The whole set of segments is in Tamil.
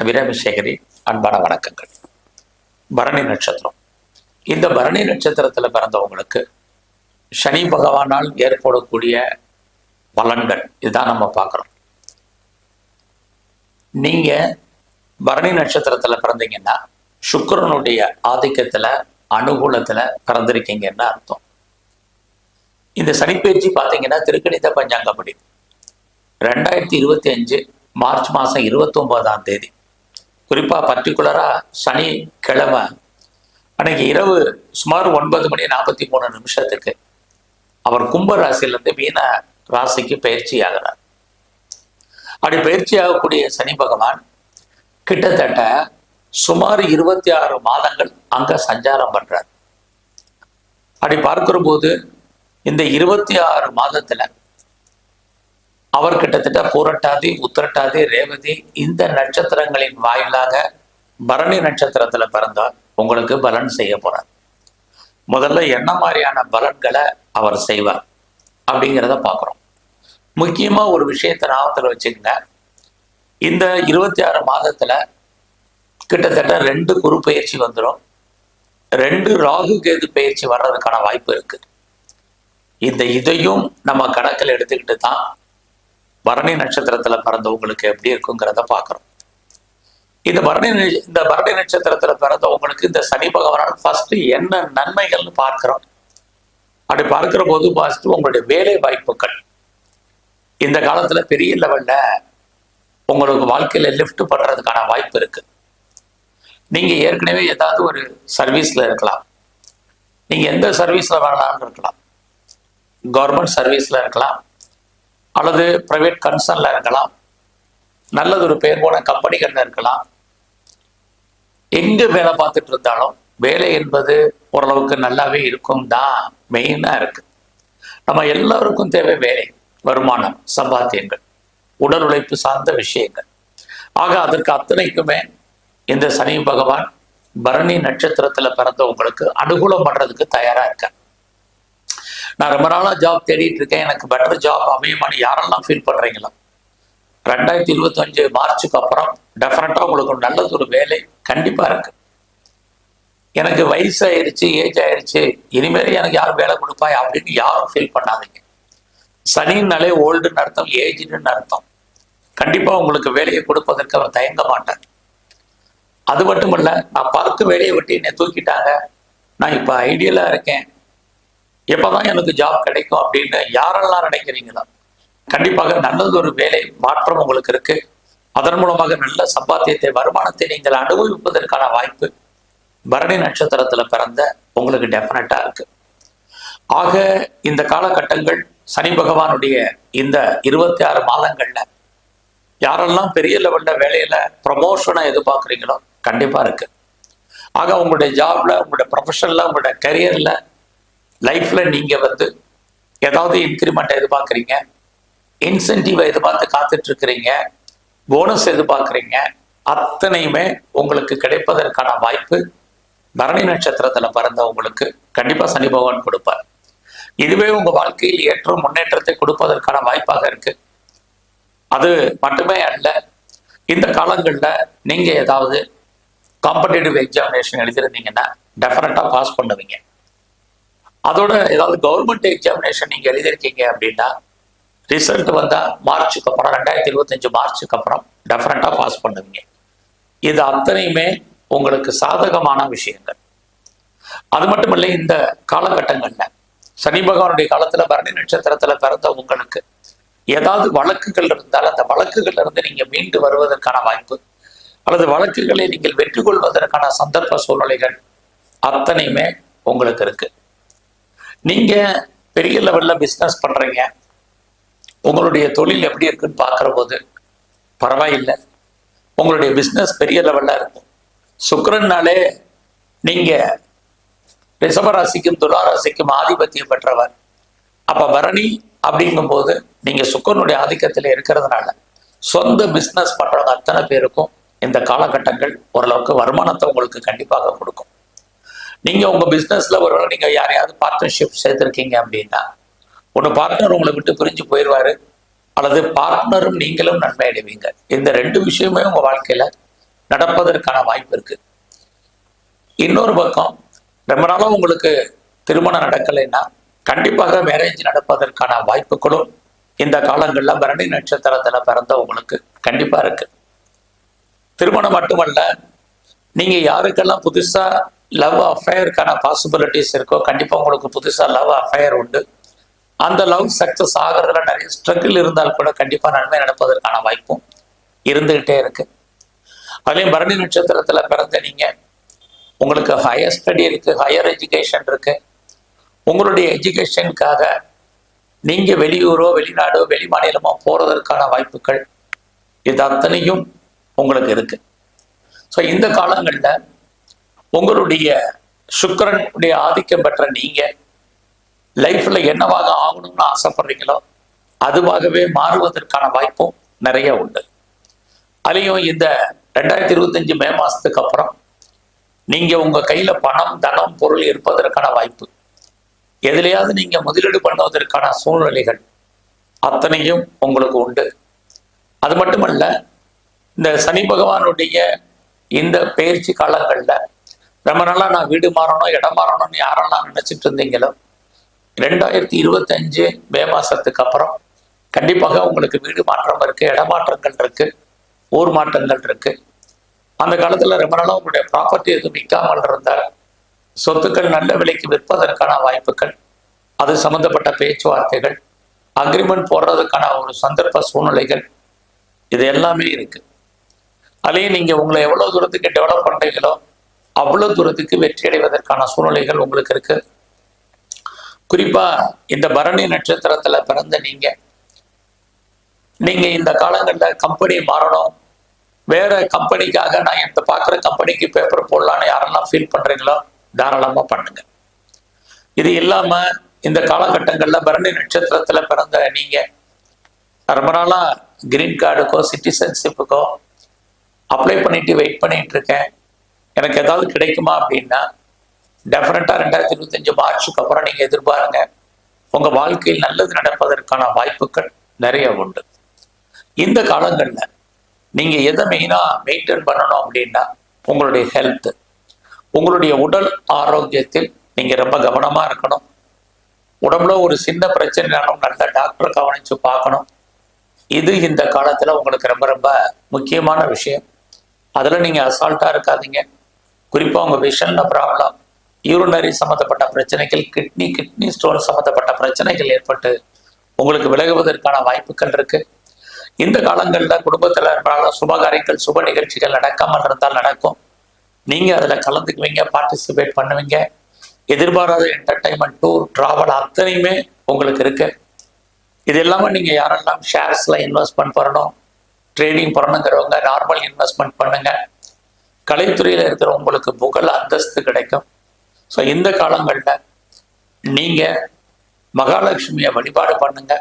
அபிராமிசேகரி அன்பான வணக்கங்கள். பரணி நட்சத்திரம். இந்த பரணி நட்சத்திரத்தில் பிறந்தவங்களுக்கு சனி பகவானால் ஏற்படக்கூடிய பலன்கள் இதுதான் நம்ம பார்க்குறோம். நீங்க பரணி நட்சத்திரத்தில் பிறந்தீங்கன்னா சுக்கரனுடைய ஆதிக்கத்தில் அனுகூலத்தில் பிறந்திருக்கீங்கன்னு அர்த்தம். இந்த சனிப்பயிற்சி பார்த்தீங்கன்னா திருக்கணித பஞ்சாங்கப்படி. ரெண்டாயிரத்தி இருபத்தி அஞ்சு மார்ச் மாதம் இருபத்தொம்போதாம் தேதி. குறிப்பாக பர்டிகுலராக சனிக்கிழமை. அன்னைக்கு இரவு சுமார் ஒன்பது மணி நாற்பத்தி மூணு நிமிஷத்துக்கு அவர் கும்ப ராசியிலேருந்து மீன ராசிக்கு பயிற்சி ஆகிறார் அப்படி பயிற்சி ஆகக்கூடிய சனி பகவான் கிட்டத்தட்ட சுமார் இருபத்தி ஆறு மாதங்கள் அங்க சஞ்சாரம் பண்ணுறார் அப்படி பார்க்கிற போது இந்த இருபத்தி ஆறு மாதத்துல அவர் கிட்டத்தட்ட பூரட்டாதி உத்திரட்டாதி ரேவதி இந்த நட்சத்திரங்களின் வாயிலாக பரணி நட்சத்திரத்துல பிறந்தார் உங்களுக்கு பலன் செய்ய போறார். முதல்ல என்ன மாதிரியான பலன்களை அவர் செய்வார் அப்படிங்கிறத பார்க்குறோம். முக்கியமா ஒரு விஷயத்தை ஞாபகத்தில் வச்சுக்கங்க. இந்த இருபத்தி ஆறு மாதத்துல கிட்டத்தட்ட ரெண்டு குரு பயிற்சி வந்துடும் ரெண்டு ராகு கேது பயிற்சி வர்றதுக்கான வாய்ப்பு இருக்கு. இந்த இதையும் நம்ம கணக்கில் எடுத்துக்கிட்டு தான் பரணி நட்சத்திரத்துல பிறந்தவங்களுக்கு எப்படி இருக்குங்கிறத பார்க்குறோம். இந்த பரணி இந்த பரணி நட்சத்திரத்துல பிறந்தவங்களுக்கு இந்த சனி பகவானால் ஃபர்ஸ்ட் என்ன நன்மைகள்னு பார்க்கிறோம். அப்படி பார்க்கிற போது ஃபர்ஸ்ட் உங்களுடைய வேலை வாய்ப்புகள். இந்த காலத்துல பெரிய லெவல்ல உங்களுக்கு வாழ்க்கையில லிஃப்ட் பண்றதுக்கான வாய்ப்பு இருக்கு. நீங்க ஏற்கனவே ஏதாவது ஒரு சர்வீஸ்ல இருக்கலாம். நீங்க எந்த சர்வீஸ்ல வேணாலும் இருக்கலாம். கவர்மெண்ட் சர்வீஸ்ல இருக்கலாம். அல்லது பிரைவேட் கன்சர்ன்ல இருக்கலாம். நல்லது ஒரு பெயர் போன கம்பெனிகள்ல இருக்கலாம். எங்க வேலை பார்த்துட்டு இருந்தாலும் வேலை என்பது ஓரளவுக்கு நல்லாவே இருக்கும் தான் மெயினா இருக்கு. நம்ம எல்லாருக்கும் தேவை வேலை வருமானம் சம்பாத்தியங்கள் உடல் உழைப்பு சார்ந்த விஷயங்கள். ஆக அதற்கு அத்தனைக்குமே இந்த சனி பகவான் பரணி நட்சத்திரத்துல பிறந்தவங்களுக்கு அனுகூலம் பண்றதுக்கு தயாரா இருக்கார். நான் ரொம்ப நாளாக ஜாப் தேடிட்டு இருக்கேன். எனக்கு பெட்டர் ஜாப் அமையுமான்னு யாரெல்லாம் ஃபீல் பண்ணுறீங்களா ரெண்டாயிரத்தி இருபத்தஞ்சு மார்ச்சுக்கு அப்புறம் டெஃபினட்டாக உங்களுக்கு ஒரு நல்லது ஒரு வேலை கண்டிப்பாக இருக்கு. எனக்கு வயசு ஆயிருச்சு ஏஜ் ஆயிருச்சு. இனிமேல் எனக்கு யாரும் வேலை கொடுப்பா அப்படின்னு யாரும் ஃபீல் பண்ணாதீங்க. சனின்னாலே ஓல்டுன்னு அர்த்தம் ஏஜ்டுன்னு அர்த்தம். கண்டிப்பாக உங்களுக்கு வேலையை கொடுப்பதற்கு அவர் தயங்க மாட்டார். அது மட்டும் இல்லை நான் பார்த்து வேலையை விட்டு என்னை தூக்கிட்டாங்க. நான் இப்போ ஐடியலாக இருக்கேன். எப்பதான் எனக்கு ஜாப் கிடைக்கும் அப்படின்னு யாரெல்லாம் நினைக்கிறீங்களோ கண்டிப்பாக நல்லது ஒரு வேலை மாற்றம் உங்களுக்கு இருக்கு. அதன் மூலமாக நல்ல சம்பாத்தியத்தை வருமானத்தை நீங்கள் அனுபவிப்பதற்கான வாய்ப்பு பரணி நட்சத்திரத்துல பிறந்த உங்களுக்கு டெஃபினட்டா இருக்கு. ஆக இந்த காலகட்டங்கள் சனி பகவானுடைய இந்த இருபத்தி ஆறு மாதங்கள்ல யாரெல்லாம் பெரிய லெவல்ல வேலையில ப்ரமோஷனை எதிர்பார்க்குறீங்களோ கண்டிப்பா இருக்கு. ஆக உங்களுடைய ஜாப்ல உங்களுடைய ப்ரொஃபஷன்ல உங்களுடைய கரியர்ல லைஃப்ல நீங்க வந்து ஏதாவது இன்க்ரிமெண்ட் எதிர்பார்க்குறீங்க இன்சென்டிவை எதிர்பார்த்து காத்துட்டு இருக்கிறீங்க போனஸ் எதிர்பார்க்குறீங்க அத்தனையுமே உங்களுக்கு கிடைப்பதற்கான வாய்ப்பு பரணி நட்சத்திரத்தில் பிறந்தவங்களுக்கு கண்டிப்பாக சனி பகவான் கொடுப்பார். இதுவே உங்கள் வாழ்க்கையில் ஏற்ற முன்னேற்றத்தை கொடுப்பதற்கான வாய்ப்பாக இருக்கு. அது மட்டுமே அல்ல இந்த காலங்களில் நீங்கள் ஏதாவது காம்படேட்டிவ் எக்ஸாமினேஷன் எழுதியிருந்தீங்கன்னா டெஃபினட்டாக பாஸ் பண்ணுவீங்க. அதோட ஏதாவது கவர்மெண்ட் எக்ஸாமினேஷன் நீங்க எழுதியிருக்கீங்க அப்படின்னா ரிசல்ட் வந்தா மார்ச்சுக்கு அப்புறம் ரெண்டாயிரத்தி இருபத்தஞ்சு மார்ச்சுக்கு அப்புறம் டெஃபினட்டா பாஸ் பண்ணுவீங்க. இது அத்தனையுமே உங்களுக்கு சாதகமான விஷயங்கள். அது மட்டும் இல்லை இந்த காலகட்டங்கள்ல சனி பகவானுடைய காலத்துல பரணி நட்சத்திரத்துல பிறந்த உங்களுக்கு ஏதாவது வழக்குகள் இருந்தால் அந்த வழக்குகள்ல இருந்து நீங்க மீண்டு வருவதற்கான வாய்ப்பு அல்லது வழக்குகளை நீங்கள் வெற்றி கொள்வதற்கான சந்தர்ப்ப சூழ்நிலைகள் அத்தனையுமே உங்களுக்கு இருக்கு. நீங்க பெரிய லெவல்ல பிஸ்னஸ் பண்றீங்க. உங்களுடைய தொழில் எப்படி இருக்குன்னு பார்க்குற போது பரவாயில்லை. உங்களுடைய பிஸ்னஸ் பெரிய லெவல்ல இருக்கும். சுக்கரன்னாலே நீங்க ரிஷபராசிக்கும் துளாராசிக்கும் ஆதிபத்தியம் பெற்றவர். அப்போ பரணி அப்படிங்கும்போது நீங்கள் சுக்கரனுடைய ஆதிக்கத்தில் இருக்கிறதுனால சொந்த பிஸ்னஸ் பண்ணுறவங்க அத்தனை பேருக்கும் இந்த காலகட்டங்கள் ஓரளவுக்கு வருமானத்தை உங்களுக்கு கண்டிப்பாக கொடுக்கும். நீங்க உங்க பிசினஸ்ல ஒருவேளை நீங்க யாரையாவது பார்ட்னர்ஷிப் சேர்த்திருக்கீங்க அப்படின்னா ஒன்று பார்ட்னர் உங்களை விட்டு பிரிஞ்சு போயிடுவாரு. அல்லது பார்ட்னரும் நீங்களும் நன்மை அடைவீங்க இந்த ரெண்டு விஷயமே உங்க வாழ்க்கையில நடப்பதற்கான வாய்ப்பு இருக்கு. இன்னொரு பக்கம் ரொம்ப நாளும் உங்களுக்கு திருமணம் நடக்கலைன்னா கண்டிப்பாக மேரேஜ் நடப்பதற்கான வாய்ப்புகளும் இந்த காலங்களில் பரணி நட்சத்திரத்தில் பிறந்தவங்களுக்கு கண்டிப்பா இருக்கு. திருமணம் மட்டுமல்ல நீங்க யாருக்கெல்லாம் புதுசா லவ் அஃபேருக்கான பாசிபிலிட்டிஸ் இருக்கோ கண்டிப்பாக உங்களுக்கு புதுசாக லவ் அஃபேர் உண்டு. அந்த லவ் சக்ஸஸ் ஆகிறதுல நிறைய ஸ்ட்ரகிள் இருந்தால் கூட கண்டிப்பாக நன்மை நடப்பதற்கான வாய்ப்பும் இருந்துகிட்டே இருக்கு. அதுலேயும் பரணி நட்சத்திரத்தில் பிறந்த நீங்க உங்களுக்கு ஹையர் ஸ்டடி இருக்கு ஹையர் எஜுகேஷன் இருக்கு. உங்களுடைய எஜுகேஷனுக்காக நீங்க வெளியூரோ வெளிநாடோ வெளி மாநிலமோ போறதற்கான வாய்ப்புகள் இது அத்தனையும் உங்களுக்கு இருக்கு. ஸோ இந்த காலங்களில் உங்களுடைய சுக்கரனுடைய ஆதிக்கம் பெற்ற நீங்க லைஃப்ல என்னவாக ஆகணும்னு ஆசைப்படுறீங்களோ அதுவாகவே மாறுவதற்கான வாய்ப்பும் நிறைய உண்டு. அதுலேயும் இந்த ரெண்டாயிரத்தி இருபத்தஞ்சு மே மாசத்துக்கு அப்புறம் நீங்க உங்க கையில பணம் தனம் பொருள் இருப்பதற்கான வாய்ப்பு. எதுலையாவது நீங்க முதலீடு பண்ணுவதற்கான சூழ்நிலைகள் அத்தனையும் உங்களுக்கு உண்டு. அது மட்டுமல்ல இந்த சனி பகவானுடைய இந்த பயிற்சி காலங்களில் ரொம்ப நாளா நான் வீடு மாறணும் இடம் மாறணும்னு யாரெல்லாம் நினைச்சிட்டு இருந்தீங்களோ ரெண்டாயிரத்தி இருபத்தஞ்சு மே மாசத்துக்கு அப்புறம் கண்டிப்பாக உங்களுக்கு வீடு மாற்றம் இருக்கு இடமாற்றங்கள் இருக்கு ஊர் மாற்றங்கள் இருக்கு. அந்த காலத்துல ரொம்ப நாளா உங்களுடைய ப்ராப்பர்ட்டி எதுவும் விற்காமல் இருந்தால் சொத்துக்கள் நல்ல விலைக்கு விற்பதற்கான வாய்ப்புகள் அது சம்பந்தப்பட்ட பேச்சுவார்த்தைகள் அக்ரிமெண்ட் போடுறதுக்கான ஒரு சந்தர்ப்ப சூழ்நிலைகள் இது எல்லாமே இருக்கு. அதுலேயும் நீங்க உங்களை எவ்வளவு தூரத்துக்கு டெவலப் பண்றீங்களோ அவ்வளவு தூரத்துக்கு வெற்றி அடைவதற்கான சூழ்நிலைகள் உங்களுக்கு இருக்கு. குறிப்பா இந்த பரணி நட்சத்திரத்துல பிறந்த நீங்க. நீங்க இந்த காலங்களில் கம்பெனி மாறணும். வேற கம்பெனிக்காக நான் இந்த பார்க்குற கம்பெனிக்கு பேப்பர் போடலான்னு யாரெல்லாம் ஃபீல் பண்றீங்களோ தாராளமா பண்ணுங்க. இது இல்லாம இந்த காலகட்டங்களில் பரணி நட்சத்திரத்துல பிறந்த நீங்க ரொம்ப நாளா கிரீன் கார்டுக்கோ சிட்டிசன்ஷிப்புக்கோ அப்ளை பண்ணிட்டு வெயிட் பண்ணிட்டு இருக்கேன். எனக்கு ஏதாவது கிடைக்குமா அப்படின்னா டெஃபினட்டா ரெண்டாயிரத்தி இருபத்தஞ்சு மார்ச்சுக்கு அப்புறம் நீங்க எதிர்பாருங்க. உங்க வாழ்க்கையில் நல்லது நடப்பதற்கான வாய்ப்புகள் நிறைய உண்டு. இந்த காலங்கள்ல நீங்க எதை மெயினா மெயின்டைன் பண்ணணும் அப்படின்னா உங்களுடைய ஹெல்த் உங்களுடைய உடல் ஆரோக்கியத்தில் நீங்க ரொம்ப கவனமா இருக்கணும். உடம்புல ஒரு சின்ன பிரச்சனைனாலும் நல்ல டாக்டரை கவனிச்சு பார்க்கணும். இது இந்த காலத்துல உங்களுக்கு ரொம்ப ரொம்ப முக்கியமான விஷயம். அதில் நீங்கள் அசால்ட்டாக இருக்காதீங்க. குறிப்பாக உங்கள் விஷன்ல ப்ராப்ளம் யூரினரி சம்மந்தப்பட்ட பிரச்சனைகள் கிட்னி கிட்னி ஸ்டோன் சம்மந்தப்பட்ட பிரச்சனைகள் ஏற்பட்டு உங்களுக்கு விலகுவதற்கான வாய்ப்புகள் இருக்கு. இந்த காலங்களில் குடும்பத்தில் இருந்தாலும் சுபகாரியங்கள் சுப நிகழ்ச்சிகள் நடக்காமல் இருந்தால் நடக்கும். நீங்கள் அதில் கலந்துக்குவீங்க பார்ட்டிசிபேட் பண்ணுவீங்க. எதிர்பாராத என்டர்டைன்மெண்ட் டூர் ட்ராவல் அத்தனையுமே உங்களுக்கு இருக்கு. இது இல்லாமல் நீங்கள் யாரெல்லாம் ஷேர்ஸில் இன்வெஸ்ட்மெண்ட் பண்ணணும் ட்ரேடிங் பண்ணணுங்கிறவங்க நார்மல் இன்வெஸ்ட்மெண்ட் பண்ணுங்கள் கலைத்துறையில் இருக்கிற உங்களுக்கு புகழ் அந்தஸ்து கிடைக்கும். ஸோ இந்த காலங்களில் நீங்கள் மகாலட்சுமியை வழிபாடு பண்ணுங்க.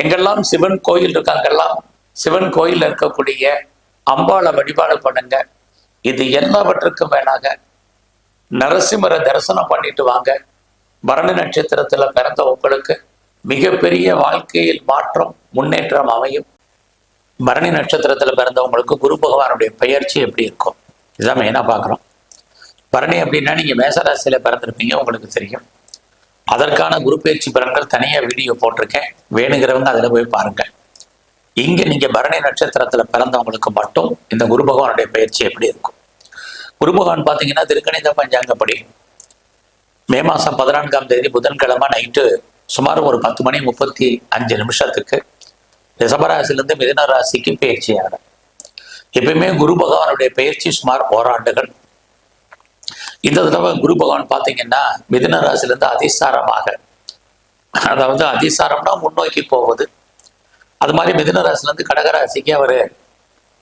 எங்கெல்லாம் சிவன் கோயில் இருக்காங்கெல்லாம் சிவன் கோயிலில் இருக்கக்கூடிய அம்பாளை வழிபாடு பண்ணுங்க. இது எல்லாவற்றுக்கும் வேணாங்க நரசிம்மரை தரிசனம் பண்ணிட்டு வாங்க. பரணி நட்சத்திரத்துல பிறந்த உங்களுக்கு மிகப்பெரிய வாழ்க்கையில் மாற்றம் முன்னேற்றம் அமையும். பரணி நட்சத்திரத்துல பிறந்தவங்களுக்கு குரு பகவானுடைய பயிற்சி எப்படி இருக்கும்? இதுதான் மெயினாக பார்க்குறோம்? பரணி அப்படின்னா நீங்க மேசராசியில் பிறந்திருப்பீங்க உங்களுக்கு தெரியும். அதற்கான குரு பயிற்சி பலன்கள் தனியா வீடியோ போட்டிருக்கேன். வேணுங்கிறவங்க அதுல போய் பாருங்க. இங்க நீங்க பரணி நட்சத்திரத்துல பிறந்தவங்களுக்கு மட்டும் இந்த குரு பகவானுடைய பயிற்சி எப்படி இருக்கும்? குரு பகவான் பாத்தீங்கன்னா திருக்கணித பஞ்சாங்கப்படி. மே மாசம் பதினான்காம் தேதி புதன்கிழமை நைட்டு சுமார் ஒரு பத்து மணி முப்பத்தி அஞ்சு நிமிஷத்துக்கு ரிஷபராசிலிருந்து மிதன ராசிக்கு பயிற்சி ஆகிறார் எப்பயுமே குரு பகவானுடைய பயிற்சி சுமார் ஓராண்டுகள். இந்த தடவை குரு பகவான் பார்த்தீங்கன்னா மிதுன ராசிலிருந்து அதிசாரமாக. அதாவது அதிசாரம்னா முன்னோக்கி போவது. அது மாதிரி மிதுன ராசிலேருந்து கடகராசிக்கு அவர்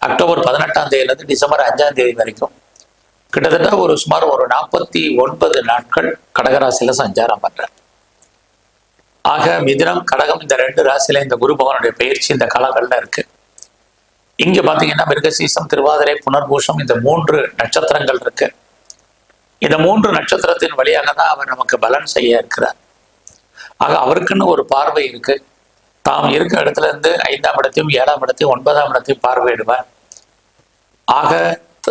அக்டோபர் பதினெட்டாம் தேதியிலேருந்து டிசம்பர் அஞ்சாம் தேதி வரைக்கும் கிட்டத்தட்ட ஒரு சுமார் ஒரு நாற்பத்தி ஒன்பது நாட்கள் கடகராசியில் சஞ்சாரம் பண்ணுறார் ஆக மிதுனம் கடகம் இந்த ரெண்டு ராசியில இந்த குரு பகவானுடைய பயிற்சி இந்த காலங்கள்ல இருக்குது இங்க பாத்தீங்கன்னா மிருகசீசம் திருவாதிரை புனர்பூஷம் இந்த மூன்று நட்சத்திரங்கள் இருக்கு. இந்த மூன்று நட்சத்திரத்தின் வழியாக தான் அவர் நமக்கு பலன் செய்ய இருக்கிறார். ஆக அவருக்குன்னு ஒரு பார்வை இருக்கு. தாம் இருக்க இடத்துல இருந்து ஐந்தாம் இடத்தையும் ஏழாம் இடத்தையும் ஒன்பதாம் இடத்தையும் பார்வையிடுவார். ஆக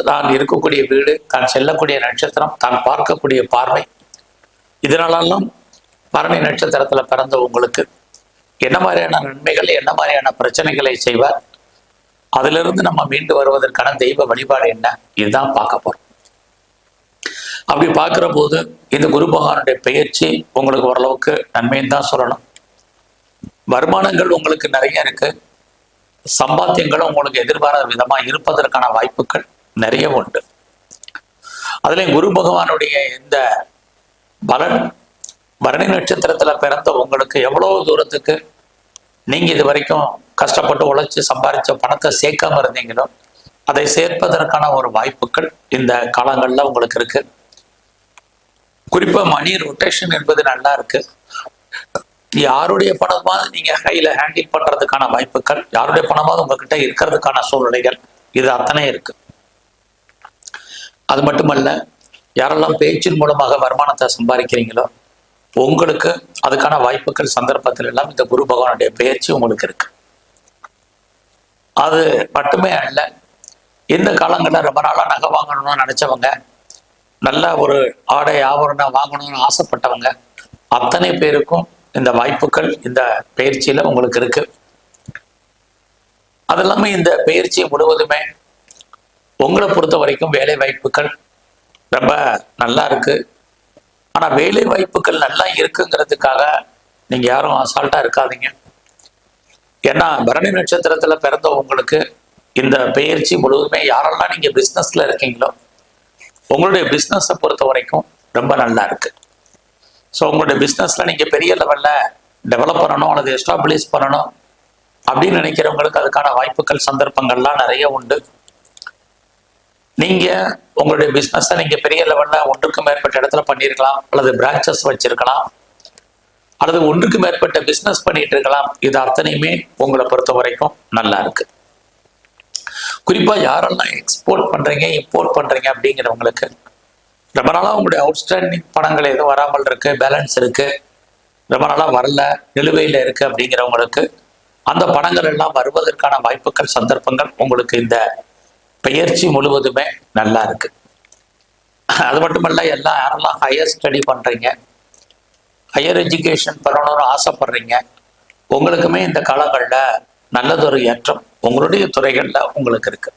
தான் இருக்கக்கூடிய வீடு தான் செல்லக்கூடிய நட்சத்திரம் தான் பார்க்கக்கூடிய பார்வை. இதனாலெல்லாம் பரணி நட்சத்திரத்துல பிறந்த உங்களுக்கு. என்ன மாதிரியான நன்மைகள் என்ன மாதிரியான பிரச்சனைகளை செய்வார்? அதிலிருந்து நம்ம மீண்டு வருவதற்கான தெய்வ வழிபாடு என்ன? இதுதான் பார்க்க போறோம். அப்படி பார்க்கிற போது இந்த குரு பகவானுடைய பெயர்ச்சி உங்களுக்கு ஓரளவுக்கு நன்மைன்னு தான் சொல்லணும். வருமானங்கள் உங்களுக்கு நிறைய இருக்கு. சம்பாத்தியங்களும் உங்களுக்கு எதிர்பாராத விதமா இருப்பதற்கான வாய்ப்புகள் நிறைய உண்டு. அதுலயும் குரு பகவானுடைய இந்த பலன் பரணி நட்சத்திரத்துல பிறந்த உங்களுக்கு எவ்வளவு தூரத்துக்கு நீங்க இது வரைக்கும் கஷ்டப்பட்டு உழைச்சு சம்பாதிச்ச பணத்தை சேர்க்காம இருந்தீங்களோ அதை சேர்ப்பதற்கான ஒரு வாய்ப்புகள் இந்த காலங்கள்ல உங்களுக்கு இருக்கு. குறிப்பா மணி ரொட்டேஷன் என்பது நல்லா இருக்கு. யாருடைய பணமாவது நீங்க கையில ஹேண்டில் பண்றதுக்கான வாய்ப்புகள் யாருடைய பணமாவது உங்ககிட்ட இருக்கிறதுக்கான சூழ்நிலைகள் இது அத்தனை இருக்கு. அது மட்டுமல்ல யாரெல்லாம் பேச்சின் மூலமாக வருமானத்தை சம்பாதிக்கிறீங்களோ உங்களுக்கு அதுக்கான வாய்ப்புகள் சந்தர்ப்பத்தில் எல்லாம் இந்த குரு பகவானுடைய பெயர்ச்சி உங்களுக்கு இருக்கு. அது மட்டுமே அல்ல இந்த காலங்களில் ரொம்ப நாளாக நகை வாங்கணும்னு நினச்சவங்க நல்ல ஒரு ஆடை ஆபரணம் வாங்கணும்னு ஆசைப்பட்டவங்க அத்தனை பேருக்கும் இந்த வாய்ப்புகள் இந்த பயிற்சியில் உங்களுக்கு இருக்கு. அது இல்லாமல் இந்த பயிற்சி முழுவதுமே உங்களை பொறுத்த வரைக்கும் வேலை வாய்ப்புகள் ரொம்ப நல்லா இருக்குது ஆனா வேலை வாய்ப்புகள் நல்லா இருக்குங்கிறதுக்காக நீங்க யாரும் அசால்ட்டா இருக்காதீங்க. ஏன்னா பரணி நட்சத்திரத்துல பிறந்த உங்களுக்கு இந்த பயிற்சி முழுவதுமே யாரெல்லாம் நீங்க பிசினஸ்ல இருக்கீங்களோ உங்களுடைய பிஸ்னஸை பொறுத்த வரைக்கும் ரொம்ப நல்லா இருக்கு. ஸோ உங்களுடைய பிஸ்னஸில் நீங்கள் பெரிய லெவலில் டெவலப் பண்ணணும் அல்லது எஸ்டாப்ளிஷ் பண்ணணும் அப்படின்னு நினைக்கிறவங்களுக்கு அதுக்கான வாய்ப்புகள் சந்தர்ப்பங்கள்லாம் நிறைய உண்டு. நீங்க உங்களுடைய பிஸ்னஸை நீங்க பெரிய லெவல்ல ஒன்றுக்கு மேற்பட்ட இடத்துல பண்ணியிருக்கலாம் அல்லது பிரான்ச்சஸ் வச்சிருக்கலாம் அல்லது ஒன்றுக்கு மேற்பட்ட பிஸ்னஸ் பண்ணிட்டு இருக்கலாம். இது அத்தனையுமே உங்களை பொறுத்த வரைக்கும் நல்லா இருக்கு. குறிப்பா யாரெல்லாம் எக்ஸ்போர்ட் பண்றீங்க இம்போர்ட் பண்றீங்க அப்படிங்கிறவங்களுக்கு ரொம்ப நாளா உங்களுடைய அவுட்ஸ்டாண்டிங் பணங்கள் எதுவும் வராமல் இருக்கு பேலன்ஸ் இருக்கு. ரொம்ப நாளா வரல நிலுவையில் இருக்கு அப்படிங்கிறவங்களுக்கு அந்த பணங்கள் எல்லாம் வருவதற்கான வாய்ப்புகள் சந்தர்ப்பங்கள் உங்களுக்கு இந்த பயிற்சி முழுவதுமே நல்லா இருக்கு. அது மட்டுமல்ல எல்லாம் யாரெல்லாம் ஹையர் ஸ்டடி பண்றீங்க ஹையர் எஜுகேஷன் பண்ணணும்னு ஆசைப்படுறீங்க உங்களுக்குமே இந்த காலங்களில் நல்லதொரு ஏற்றம் உங்களுடைய துறைகளில் உங்களுக்கு இருக்கு.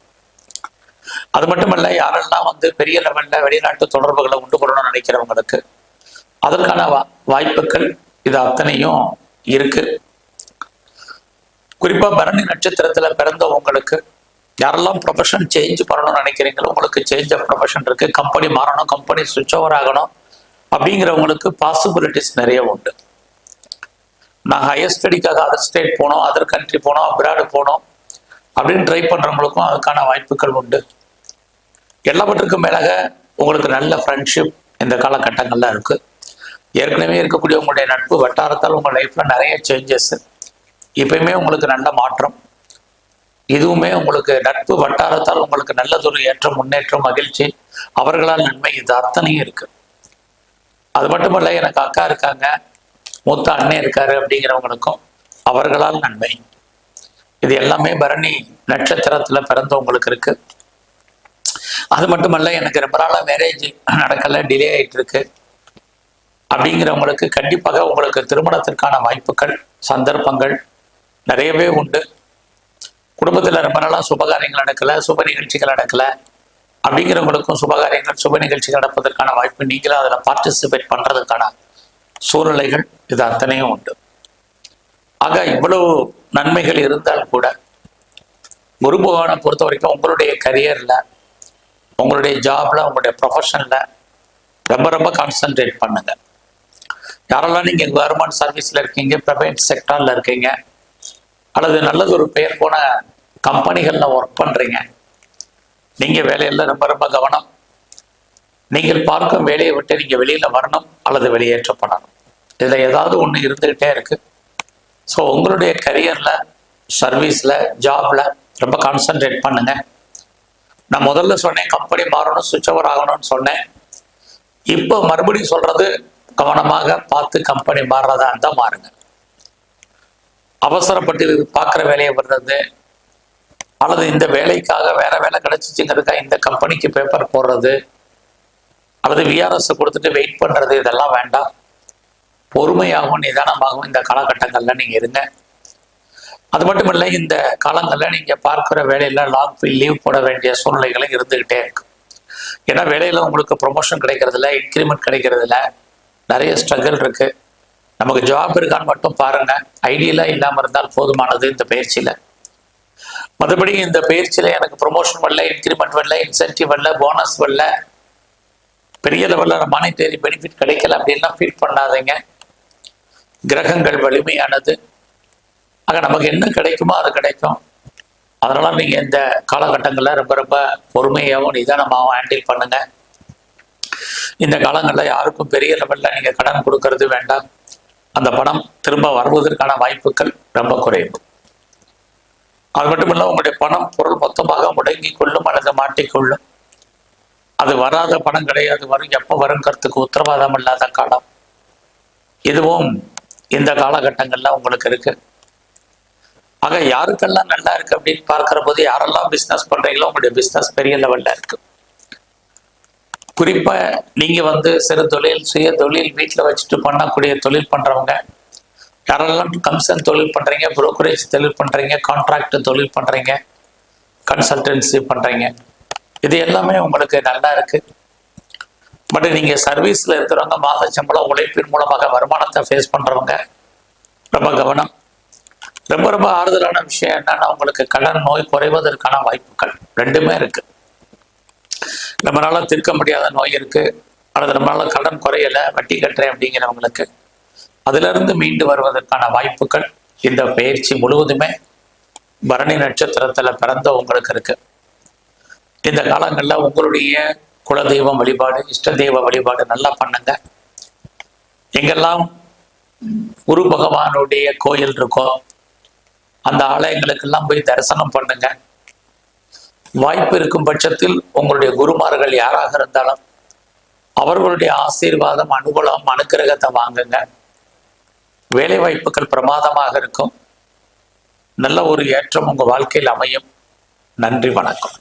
அது மட்டுமல்ல யாரெல்லாம் வந்து பெரிய லெவலில் வெளிநாட்டு தொடர்புகளை உண்டு பண்ணணும்னு நினைக்கிறவங்களுக்கு அதற்கான வா வாய்ப்புகள் இது அத்தனையும் இருக்கு. குறிப்பாக பரணி நட்சத்திரத்தில் பிறந்தவங்களுக்கு யாரெல்லாம் ப்ரொஃபஷன் சேஞ்ச் பண்ணணும்னு நினைக்கிறீங்களோ உங்களுக்கு சேஞ்ச் ஆஃப் ப்ரொஃபஷன் இருக்கு. கம்பெனி மாறணும் கம்பெனி சுவிட்ச் ஓவர் ஆகணும். அப்படிங்கிறவங்களுக்கு பாசிபிலிட்டிஸ் நிறைய உண்டு. நான் ஹையர் ஸ்டடிக்காக அதர் ஸ்டேட் போனோம் அதர் கண்ட்ரி போனோம் அப்ராடு போனோம். அப்படின்னு ட்ரை பண்ணுறவங்களுக்கும் அதுக்கான வாய்ப்புகள் உண்டு. எல்லாவற்றுக்கும் மேலாக உங்களுக்கு நல்ல ஃப்ரெண்ட்ஷிப் இந்த காலகட்டங்கள்லாம் இருக்குது ஏற்கனவே இருக்கக்கூடிய உங்களுடைய நட்பு வட்டாரத்தால் உங்கள் லைஃப்பில் நிறைய சேஞ்சஸ் இப்பயுமே உங்களுக்கு நல்ல மாற்றம். இதுவுமே உங்களுக்கு நட்பு வட்டாரத்தால் உங்களுக்கு நல்லதொரு ஏற்றம் முன்னேற்றம் மகிழ்ச்சி அவர்களால் நன்மை இது அத்தனையும் இருக்கு. அது மட்டுமல்ல எனக்கு அக்கா இருக்காங்க மூத்த அண்ணன் இருக்காரு அப்படிங்கிறவங்களுக்கும் அவர்களால் நன்மை. இது எல்லாமே பரணி நட்சத்திரத்துல பிறந்தவங்களுக்கு இருக்கு. அது மட்டுமல்ல எனக்கு ரொம்ப நாளாக மேரேஜ் நடக்கல டிலே ஆயிட்டு இருக்கு அப்படிங்கிறவங்களுக்கு கண்டிப்பாக உங்களுக்கு திருமணத்திற்கான வாய்ப்புகள் சந்தர்ப்பங்கள் நிறையவே உண்டு. குடும்பத்தில் ரொம்ப நாளாக சுபகாரியங்கள் நடக்கல சுப நிகழ்ச்சிகள் நடக்கலை. அப்படிங்கிறவங்களுக்கும் சுபகாரியங்கள் சுப நிகழ்ச்சிகள் நடப்பதற்கான வாய்ப்பு நீங்களும் அதில் பார்ட்டிசிபேட் பண்ணுறதுக்கான சூழ்நிலைகள் இது அத்தனையும் உண்டு. ஆக இவ்வளவு நன்மைகள் இருந்தால் கூட குரு பகவானை பொறுத்த வரைக்கும் உங்களுடைய கரியரில் உங்களுடைய ஜாப்ல உங்களுடைய ப்ரொஃபஷனில் ரொம்ப ரொம்ப கான்சென்ட்ரேட் பண்ணுங்க. யாரெல்லாம் நீங்கள் கவர்மெண்ட் சர்வீஸில் இருக்கீங்க ப்ரைவேட் செக்டாரில் இருக்கீங்க அல்லது நல்லது ஒரு பெயர் போன கம்பெனிகளில் ஒர்க் பண்ணுறீங்க நீங்கள் வேலையில் ரொம்ப ரொம்ப கவனம். நீங்கள் பார்க்கும் வேலையை விட்டு நீங்கள் வெளியில் வரணும் அல்லது வெளியேற்றப்படணும். இதில் ஏதாவது ஒன்று இருந்துக்கிட்டே இருக்குது ஸோ உங்களுடைய கரியரில் சர்வீஸில் ஜாப்ல ரொம்ப கான்சென்ட்ரேட் பண்ணுங்க. நான் முதல்ல சொன்னேன் கம்பெனி மாறணும் சுவிட்ச் ஓவர் ஆகணும்னு சொன்னேன். இப்போ மறுபடியும் சொல்றது கவனமாக பார்த்து கம்பெனி மாறுறதா இருந்தால் மாறுங்க. அவசரப்பட்டு பார்க்குற வேலையை விடுறது அல்லது இந்த வேலைக்காக வேற வேலை கிடைச்சிச்சுங்கிறதுக்கா இந்த கம்பெனிக்கு பேப்பர் போடுறது அல்லது விஆர்எஸ் கொடுத்துட்டு வெயிட் பண்றது இதெல்லாம் வேண்டாம். பொறுமையாகவும் நிதானமாகவும் இந்த காலகட்டங்கள்ல நீங்க இருங்க. அது மட்டும் இல்லை இந்த காலங்களில் நீங்க பார்க்குற வேலையில லாங் லீவ் போட வேண்டிய சூழ்நிலைகளும் இருந்துகிட்டே இருக்கு. ஏன்னா வேலையில உங்களுக்கு ப்ரொமோஷன் கிடைக்கிறதுல இன்க்ரிமெண்ட் கிடைக்கிறதுல நிறைய ஸ்ட்ரகிள் இருக்கு. நமக்கு ஜாப் இருக்கான்னு மட்டும் பாருங்க. ஐடியெல்லாம் இல்லாமல் இருந்தால் போதுமானது இந்த பயிற்சியில. மற்றபடி இந்த பயிற்சியில எனக்கு ப்ரொமோஷன் வரல இன்க்ரிமெண்ட் வரல இன்சென்டிவ் வரல போனஸ் வரல. பெரிய லெவலில் மானிட்டரி பெனிஃபிட் கிடைக்கல அப்படின்லாம் ஃபீல் பண்ணாதீங்க. கிரகங்கள் வலிமையானது. ஆக நமக்கு என்ன கிடைக்குமோ அது கிடைக்கும். அதனால நீங்கள் இந்த காலகட்டங்களில் ரொம்ப ரொம்ப பொறுமையாகவும் நிதானமாகவும் ஹேண்டில் பண்ணுங்க. இந்த காலங்களில் யாருக்கும் பெரிய லெவலில் நீங்கள் கடன் கொடுக்கறது வேண்டாம். அந்த பணம் திரும்ப வருவதற்கான வாய்ப்புகள் ரொம்ப குறைவு. அது மட்டுமல்ல உங்களுடைய பணம் பொருள் மொத்தமாக முடங்கி கொள்ளும் அல்லது மாட்டிக்கொள்ளும் அது வராத பணம் கிடையாது வரும் எப்போ வருங்கிறதுக்கு உத்தரவாதம் இல்லாத காலம். இதுவும் இந்த காலகட்டங்கள்ல உங்களுக்கு இருக்கு. ஆக யாருக்கெல்லாம் நல்லா இருக்கு அப்படின்னு பார்க்கிற போது யாரெல்லாம் பிஸ்னஸ் பண்றீங்களோ உங்களுடைய பிஸ்னஸ் பெரிய லெவல்ல இருக்கு. குறிப்பா நீங்க வந்து சிறு தொழில் சுய தொழில் வீட்டில் வச்சுட்டு பண்ணக்கூடிய தொழில் பண்றவங்க யாரெல்லாம் கம்சன் தொழில் பண்றீங்க புரோக்கரேஜ் தொழில் பண்றீங்க கான்ட்ராக்ட் தொழில் பண்றீங்க கன்சல்டன்சி பண்றீங்க இது எல்லாமே உங்களுக்கு நல்லா இருக்கு. பட் நீங்க சர்வீஸ்ல இருக்கிறவங்க மாத சம்பளம் உழைப்பின் மூலமாக வருமானத்தை ஃபேஸ் பண்றவங்க ரொம்ப கவனம். ரொம்ப ரொம்ப ஆறுதலான விஷயம் என்னன்னா உங்களுக்கு கடன் நோய் குறைவதற்கான வாய்ப்புகள் ரெண்டுமே இருக்கு. நம்மளால தீர்க்க முடியாத நோய் இருக்கு. அல்லது நம்மளால கடன் குறையல வட்டி கட்டுறேன் அப்படிங்கிறவங்களுக்கு அதுல இருந்து மீண்டு வருவதற்கான வாய்ப்புகள் இந்த பயிற்சி முழுவதுமே பரணி நட்சத்திரத்துல பிறந்த உங்களுக்கு இருக்கு. இந்த காலங்கள்ல உங்களுடைய குலதெய்வம் வழிபாடு இஷ்ட தெய்வ வழிபாடு நல்லா பண்ணுங்க. எங்கெல்லாம் குரு பகவானுடைய கோயில் இருக்கோ அந்த ஆலயங்களுக்கெல்லாம் போய் தரிசனம் பண்ணுங்க. வாய்ப்பு இருக்கும் பட்சத்தில் உங்களுடைய குருமார்கள் யாராக இருந்தாலும் அவர்களுடைய ஆசீர்வாதம் அனுகூலம் அனுக்கிரகத்தை வாங்குங்க. வேலை வாய்ப்புகள் பிரமாதமாக இருக்கும். நல்ல ஒரு ஏற்றம் உங்க வாழ்க்கையில் அமையும். நன்றி வணக்கம்.